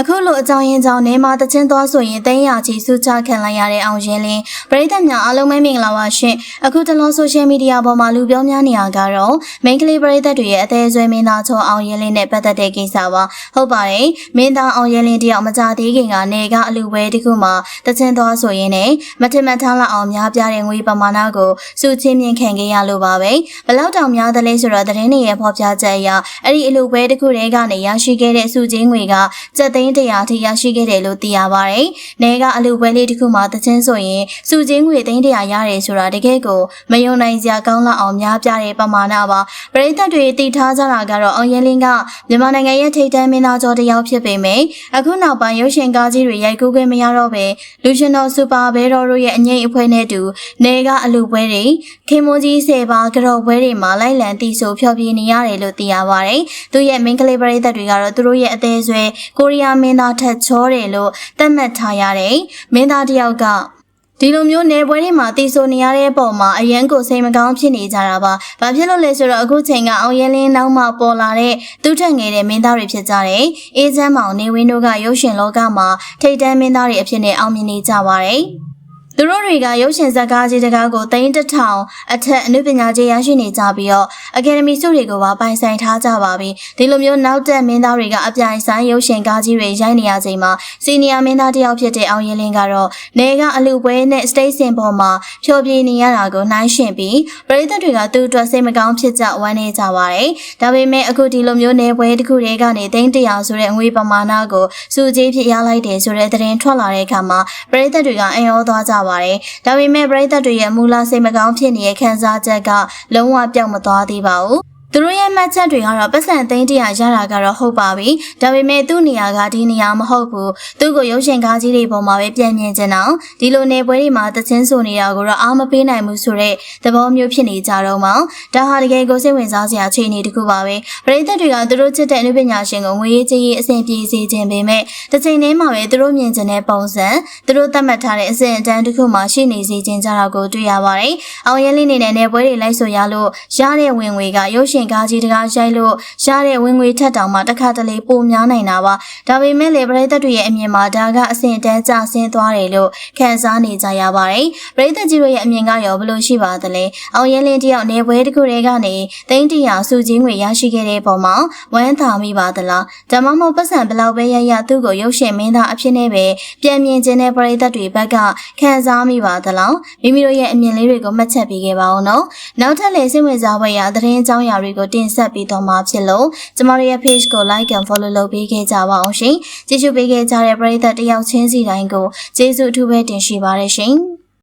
အခုလိုအကြောင်းရင်းကြောင့်နေမှာတချင်းသွားဆိုရင်တင်းရချီစုချခံလိုက်ရတဲ့အောင်ရင်လင်းပရိသတ်များအားလုံးပဲမင်္ဂလာပါရှင်အခုတလောဆိုရှယ်မီဒီယာပေါ်မှာလူပြောများနေရကတော့ main ကလေးပရိသတ်တွေရဲ့အသေးအဆွဲမင်းသားချောအောင်ရင်လင်းနဲ့ပတ်သက်တဲ့ကိစ္စပါဟုတ်ပါတယ်မင်းသားအောင်ရင်လင်းတယောက်မကြသေးခင်ကနေကအလူပွဲတစ်ခုမှာတချင်းသွားဆိုရင်နဲ့မထင်မှတ်ထားလောက်အောင်များပြားတဲ့ငွေပမာဏကိုစုချင်းမြင့်ခံခဲ့ရလို့ပါပဲဘလောက်တောင်များသလဲဆိုတော့သတင်းတွေရဲ့ဖော်ပြချက်အရအဲ့ဒီအလူပွဲတစ်ခုတည်းကနေရရှိခဲ့တဲ့စုချင်းငွေကစက်သိန်း100ထိရရှိခဲ့တယ်လို့သိရပါတယ်။နေကအလူပွဲလေးတစ်ခုမှာတချင်းဆိုရင်စုချင်းငွေသိန်း100ရတယ်ဆိုတာတကယ်ကိုမယုံနိုင်စရာကောင်းလောက်အောင်များပြတဲ့ပမာဏပါ။ပရိသတ်တွေသိထားကြတာကတော့အောင်ရဲလင်းကမြန်မာနိုင်ငံရဲ့ထိပ်တန်းမင်းသားကျော်တစ်ယောက်ဖြစ်ပေမယ့်အခုနောက်ပိုင်းရုပ်ရှင်ကားကြီးတွေရိုက်ကူးခွင့်မရတော့ပဲလူရှင်တော်စူပါဘဲတော်တို့ရဲ့အငိမ့်အဖွဲနဲ့တူနေကအလူပွဲတွေခင်မွန်ကြီးစေပါကြော်ပွဲတွေမှာလိုက်လံတီးဆိုဖျော်ဖြေနေရတယ်လို့သိရပါတယ်။သူရဲ့ main ကလေးပရိသတ်တွေကတော့သူတို့ရဲ့အသေးဆွဲကိုရီးယားမင်းသားထက်ချောတယ်လို့သတ်မှတ်ထားရတယ်။မင်းသားတစ်ယောက်ကဒီလိုမျိုးနေပွဲတွေမှာတီဆိုနေရတဲ့အပေါ်မှာအရန်ကိုစိတ်မကောင်းဖြစ်နေကြတာပါ။ဘာဖြစ်လို့လဲဆိုတော့အခုချိန်ကအောင်ရဲလင်းနောက်မှပေါ်လာတဲ့သူ့ထက်ငယ်တဲ့မင်းသားတွေဖြစ်ကြတယ်။အေးချမ်းမောင်နေဝင်းတို့ကရုပ်ရှင်လောကမှာထိတ်တန်းမင်းသားတွေအဖြစ်နဲ့အောင်မြင်နေကြပါတယ်။ သူတို့တွေကရုပ်ရှင်ဇာတ်ကားကြီးတကားကိုသိန်းတစ်ထောင်အထက်အနုပညာကြီးရရှိနေကြပြီးတော့အကယ်ဒမီဆုတွေကိုပါပိုင်ဆိုင်ထားကြပါပြီဒီလိုမျိုးနောက်တက်မင်းသားတွေကအပြိုင်ဆိုင်ရုပ်ရှင်ကားကြီးတွေရိုက်နေရချိန်မှာစီနီယာမင်းသားတစ်ယောက်ဖြစ်တဲ့အောင်ရင်လင်းကတော့နေကအလူပွဲနဲ့စတိတ်စင်ပေါ်မှာဖြောပြနေရတာကိုနှိုင်းယှဉ်ပြီးပရိသတ်တွေကသူ့အတွက်စိတ်မကောင်းဖြစ်ကြဝမ်းနေကြပါတယ်ဒါပေမဲ့အခုဒီလိုမျိုးနေပွဲတစ်ခုတည်းကနေသိန်းတရာဆိုတဲ့ငွေပမာဏကိုစုကြီးဖြစ်ရလိုက်တယ်ဆိုတဲ့သတင်းထွက်လာတဲ့အခါမှာပရိသတ်တွေကအံ့ဩသွားကြပါတယ်။ဒါပေမဲ့ပရိသတ်တွေရဲ့မူလစိတ်မကောင်းဖြစ်နေတဲ့ခံစားချက်ကလုံးဝပြောင်းမသွားသေးပါဘူး။ သူတို့ရဲ့မှတ်ချက်တွေကတော့ပတ်စံသိန်းတရာရတာကတော့ဟုတ်ပါပြီဒါပေမဲ့သူ့နေရာကဒီနေရာမဟုတ်ဘူးသူ့ကိုရုပ်ရှင်ကားကြီးတွေပေါ်မှာပဲပြန်မြင်ကြအောင်ဒီလိုနေပွဲတွေမှာသချင်းဆိုနေတာကိုတော့အားမပေးနိုင်ဘူးဆိုတဲ့သဘောမျိုးဖြစ်နေကြတော့မှဒါဟာတကယ်ကိုစိတ်ဝင်စားစရာအခြေအနေတစ်ခုပါပဲပရိသတ်တွေကသူတို့ချစ်တဲ့အနုပညာရှင်ကိုငွေရေးကြေးရေးအဆင်ပြေစေခြင်းပေမဲ့တစ်ချိန်တည်းမှာပဲသူတို့မြင်ကျင်တဲ့ပုံစံသူတို့သတ်မှတ်ထားတဲ့အစဉ်အတန်းတစ်ခုမှရှိနေစေခြင်းကြတာကိုတွေ့ရပါတယ်အောင်ရဲလေးနေနဲ့နေပွဲတွေလိုက်ဆိုရလို့ရတဲ့ဝင်ငွေကရုပ်ရှင်ရှင်ကားကြီးတကားရိုက်လို့ရတဲ့ဝင်ငွေထက်တောင်မှတစ်ခါတလေပိုများနိုင်တာပါဒါပေမဲ့လေပရိသတ်တွေရဲ့အမြင်မှာဒါကအဆင့်တန်းကျဆင်းသွားတယ်လို့ခံစားနေကြရပါတယ်ပရိသတ်ကြီးတို့ရဲ့အမြင်ကရောဘယ်လိုရှိပါသလဲအောင်ရဲလင်းတယောက်နေပွဲတစ်ခုတည်းကနေတိန်းတရာစုကြီးငွေရရှိခဲ့တဲ့ပုံမှာဝမ်းသာမိပါသလားဒါမှမဟုတ်ပတ်စံဘလောက်ပဲရရသူ့ကိုရုပ်ရှင်မင်းသားအဖြစ်နဲ့ပဲပြန်မြင်ခြင်းတဲ့ပရိသတ်တွေဘက်ကခံစားမိပါသလားမိမိတို့ရဲ့အမြင်လေးတွေကိုမှတ်ချက်ပေးခဲ့ပါဦးနော်နောက်ထပ်လည်းစိတ်ဝင်စားဖွယ်ရာသတင်းအကြောင်းအရာတွေကိုတင်ဆက်ပေးတော့မှာဖြစ်လို့ကျမတို့ရဲ့ page ကို like and follow လုပ်ပေးခဲ့ကြပါအောင်ရှင်ကြည့်ရှုပေးခဲ့ကြတဲ့ပရိသတ်တယောက်ချင်းစီတိုင်းကိုကျေးဇူးအထူးပဲတင်ရှိပါတယ်ရှင်